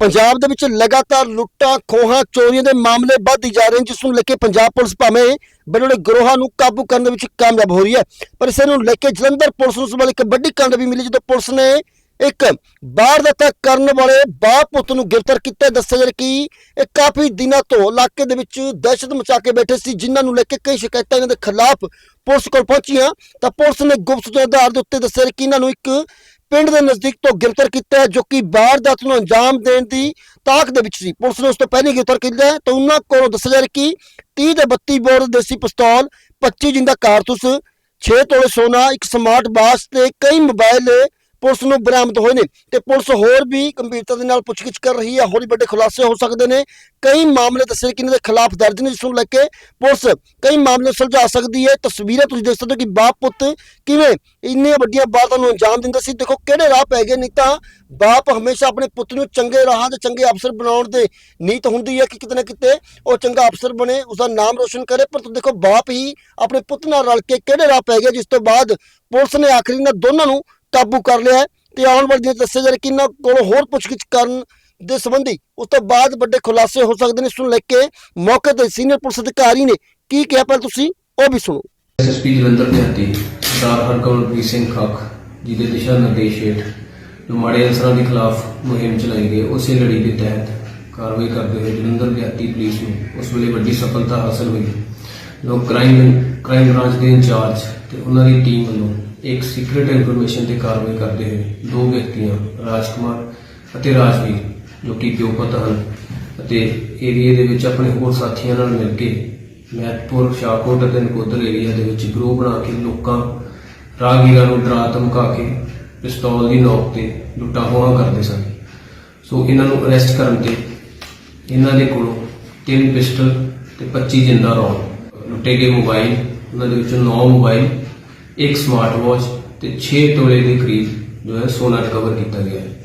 ਪੰਜਾਬ ਦੇ ਵਿੱਚ ਲਗਾਤਾਰ ਲੁੱਟਾਂ, ਖੋਹਾਂ, ਚੋਰੀਆਂ ਦੇ ਮਾਮਲੇ ਵੱਧਦੀ ਜਾ ਰਹੇ ਨੇ, ਜਿਸ ਨੂੰ ਲੈ ਕੇ ਪੰਜਾਬ ਪੁਲਿਸ ਭਾਵੇਂ ਬੜੇ ਗਰੋਹਾਂ ਨੂੰ ਕਾਬੂ ਕਰਨ ਦੇ ਵਿੱਚ ਕਾਮਯਾਬ ਹੋ ਰਹੀ ਹੈ। ਪਰ ਇਸੇ ਨੂੰ ਲੈ ਕੇ ਜਲੰਧਰ ਪੁਲਿਸ ਨੂੰ ਉਸ ਇੱਕ ਵੱਡੀ ਕੰਡ ਮਿਲੀ, ਜਦੋਂ ਪੁਲਿਸ ਨੇ ਇੱਕ ਵਾਰਦਾਤ ਕਰਨ ਵਾਲੇ ਬਾਪ ਪੁੱਤ ਨੂੰ ਗ੍ਰਿਫਤਾਰ ਕੀਤਾ ਦੱਸਿਆ ਜਾ ਰਿਹਾ ਕਿ ਇਹ ਕਾਫੀ ਦਿਨਾਂ ਤੋਂ ਇਲਾਕੇ ਦੇ ਵਿੱਚ ਦਹਿਸ਼ਤ ਮਚਾ ਕੇ ਬੈਠੇ ਸੀ, ਜਿਨ੍ਹਾਂ ਨੂੰ ਲੈ ਕੇ ਕਈ ਸ਼ਿਕਾਇਤਾਂ ਇਹਨਾਂ ਦੇ ਖਿਲਾਫ ਪੁਲਿਸ ਕੋਲ ਪਹੁੰਚੀਆਂ। ਤਾਂ ਪੁਲਿਸ ਨੇ ਗੁਪਤ ਸੂਚਨਾ ਦੇ ਆਧਾਰ ਦੇ ਉੱਤੇ ਦੱਸਿਆ ਕਿ ਇਹਨਾਂ ਨੂੰ ਇੱਕ ਪਿੰਡ ਦੇ ਨਜ਼ਦੀਕ ਤੋਂ ਗ੍ਰਿਫਤਾਰ ਕੀਤਾ ਹੈ, ਜੋ ਕਿ ਵਾਰਦਾਤ ਨੂੰ ਅੰਜਾਮ ਦੇਣ ਦੀ ਤਾਕ ਦੇ ਵਿੱਚ ਸੀ। ਪੁਲਿਸ ਨੇ ਉਸ ਤੋਂ ਪਹਿਲਾਂ ਗ੍ਰਿਫਤਾਰ ਕੀਤਾ ਹੈ। ਤਾਂ ਉਹਨਾਂ ਕੋਲੋਂ ਦੱਸਿਆ ਜਾ ਰਿਹਾ ਕਿ 30 ਤੇ 32 ਬੋਰ ਦੇਸੀ ਪਿਸਤੌਲ 25 ਜਿੰਦਾ ਕਾਰਤੂਸ 6 ਤੋਲੇ ਸੋਨਾ, ਇੱਕ ਸਮਾਰਟ ਵਾਚ ਤੇ ਕਈ ਮੋਬਾਈਲ ਪੁਲਿਸ ਨੂੰ ਬਰਾਮਦ ਹੋਏ ਨੇ ਤੇ ਪੁਲਿਸ ਹੋਰ ਵੀ ਗੰਭੀਰਤਾ ਦੇ ਨਾਲ ਪੁੱਛਗਿੱਛ ਕਰ ਰਹੀ ਹੈ ਹੋਰ ਵੀ ਵੱਡੇ ਖੁਲਾਸੇ ਹੋ ਸਕਦੇ ਨੇ। ਕਈ ਮਾਮਲੇ ਦੱਸੇ ਕਿ ਇਹਨਾਂ ਦੇ ਖਿਲਾਫ ਦਰਜ ਨੇ, ਜਿਸ ਨੂੰ ਲੈ ਕੇ ਪੁਲਿਸ ਕਈ ਮਾਮਲੇ ਸੁਲਝਾ ਸਕਦੀ ਹੈ। ਤਸਵੀਰਾਂ ਤੁਸੀਂ ਦੇਖ ਸਕਦੇ ਹੋ ਕਿ ਬਾਪ ਪੁੱਤ ਕਿਵੇਂ ਇੰਨੀਆਂ ਵੱਡੀਆਂ ਵਾਰਦਾਤਾਂ ਨੂੰ ਅੰਜਾਮ ਦਿੰਦੇ ਸੀ। ਦੇਖੋ ਕਿਹੜੇ ਰਾਹ ਪੈ ਗਏ ਨਹੀਂ ਤਾਂ ਬਾਪ ਹਮੇਸ਼ਾ ਆਪਣੇ ਪੁੱਤ ਨੂੰ ਚੰਗੇ ਰਾਹਾਂ ਤੇ ਚੰਗੇ ਅਫਸਰ ਬਣਾਉਣ ਦੇ ਨੀਤ ਹੁੰਦੀ ਹੈ ਕਿ ਕਿਤੇ ਨਾ ਕਿਤੇ ਉਹ ਚੰਗਾ ਅਫਸਰ ਬਣੇ ਉਸ ਦਾ ਨਾਮ ਰੋਸ਼ਨ ਕਰੇ। ਪਰ ਤੁਸੀਂ ਦੇਖੋ ਬਾਪ ਹੀ ਆਪਣੇ ਪੁੱਤ ਨਾਲ ਰਲ ਕੇ ਕਿਹੜੇ ਰਾਹ ਪੈ ਗਏ, ਜਿਸ ਤੋਂ ਬਾਅਦ ਪੁਲਿਸ ਨੇ ਆਖਰੀ ਇਹਨਾਂ ਦੋਨਾਂ ਨੂੰ ਕਾਬੂ ਕਰ ਲਿਆ ਤੇ ਆਉਣ ਵਾਲੇ ਦਿਨਾਂ ਦੱਸਿਆ ਜਾ ਰਿਹਾ ਕਿ ਇਹਨਾਂ ਕੋਲੋਂ ਹੋਰ ਪੁੱਛਗਿੱਛ ਕਰਨ ਦੇ ਸੰਬੰਧੀ ਉਸ ਤੋਂ ਬਾਅਦ ਵੱਡੇ ਖੁਲਾਸੇ ਹੋ ਸਕਦੇ ਨੇ। ਇਸ ਨੂੰ ਲੈ ਕੇ ਮੌਕੇ ਤੇ ਸੀਨੀਅਰ ਪੁਲਿਸ ਅਧਿਕਾਰੀ ਨੇ ਕੀ ਕਿਹਾ, ਪਰ ਤੁਸੀਂ ਉਹ ਵੀ ਸੁਣੋ। ਐਸਐਸਪੀ ਜਲੰਧਰ ਦਿਹਾਤੀ, ਸਰਦਾਰ ਹਰਕਮਲਪ੍ਰੀਤ ਸਿੰਘ ਖੱਖ ਜੀ ਦੇ ਦਿਸ਼ਾ ਨਿਰਦੇਸ਼ ਹੇਠ ਮਾੜੇ ਅਨਸਰਾਂ ਦੇ ਖਿਲਾਫ ਮੁਹਿੰਮ ਚਲਾਈ ਗਈ, ਉਸੇ ਲੜੀ ਦੇ ਤਹਿਤ ਕਾਰਵਾਈ ਕਰਦੇ ਹੋਏ ਜਲੰਧਰ ਦਿਹਾਤੀ ਪੁਲਿਸ ਨੂੰ ਉਸ ਵੇਲੇ ਵੱਡੀ ਸਫਲਤਾ ਹਾਸਲ ਹੋਈ। ਜੋ ਕ੍ਰਾਈਮ ਕ੍ਰਾਈਮ ਬ੍ਰਾਂਚ ਦੇ ਇੰਚਾਰਜ ਤੇ ਉਹਨਾਂ ਦੀ ਟੀਮ ਵੱਲੋਂ ਇੱਕ ਸੀਕ੍ਰੀਟ ਇਨਫੋਰਮੇਸ਼ਨ ਤੇ ਕਾਰਵਾਈ ਕਰਦੇ ਹੋਏ ਦੋ ਵਿਅਕਤੀਆਂ, ਰਾਜਕੁਮਾਰ ਅਤੇ ਰਾਜਵੀਰ, ਜੋ ਕਿ ਪਿਓਪਤ ਹਨ ਅਤੇ ਏਰੀਏ ਦੇ ਵਿੱਚ ਆਪਣੇ ਹੋਰ ਸਾਥੀਆਂ ਨਾਲ ਮਿਲ ਕੇ ਮਹਿਤਪੁਰ, ਸ਼ਾਹਕੋਟ ਅਤੇ ਨਕੋਦਰ ਏਰੀਆ ਦੇ ਵਿੱਚ ਗਰੋਹ ਬਣਾ ਕੇ ਲੋਕਾਂ, ਰਾਹਗੀਰਾਂ ਨੂੰ ਡਰਾ ਧਮਕਾ ਕੇ ਪਿਸਤੌਲ ਦੀ ਨੋਕ ਤੇ ਲੁੱਟਾਂ ਖੋਹਾਂ ਕਰਦੇ ਸਨ। ਸੋ ਇਹਨਾਂ ਨੂੰ ਅਰੈਸਟ ਕਰਨ ਤੇ ਇਹਨਾਂ ਦੇ ਕੋਲੋਂ ਤਿੰਨ ਪਿਸਟਲ ਤੇ 25 ਜਿੰਦਾ ਰੌਂਡ ਲੁੱਟੇ ਗਏ ਮੋਬਾਈਲ ਉਹਨਾਂ ਦੇ ਵਿੱਚੋਂ 9 ਮੋਬਾਈਲ ਇੱਕ ਸਮਾਰਟ ਵਾਚ ਤੇ 6 ਤੋਲੇ ਦੇ ਕਰੀਬ ਜੋ ਹੈ ਸੋਨਾ ਰਿਕਵਰ ਕੀਤਾ ਗਿਆ ਹੈ।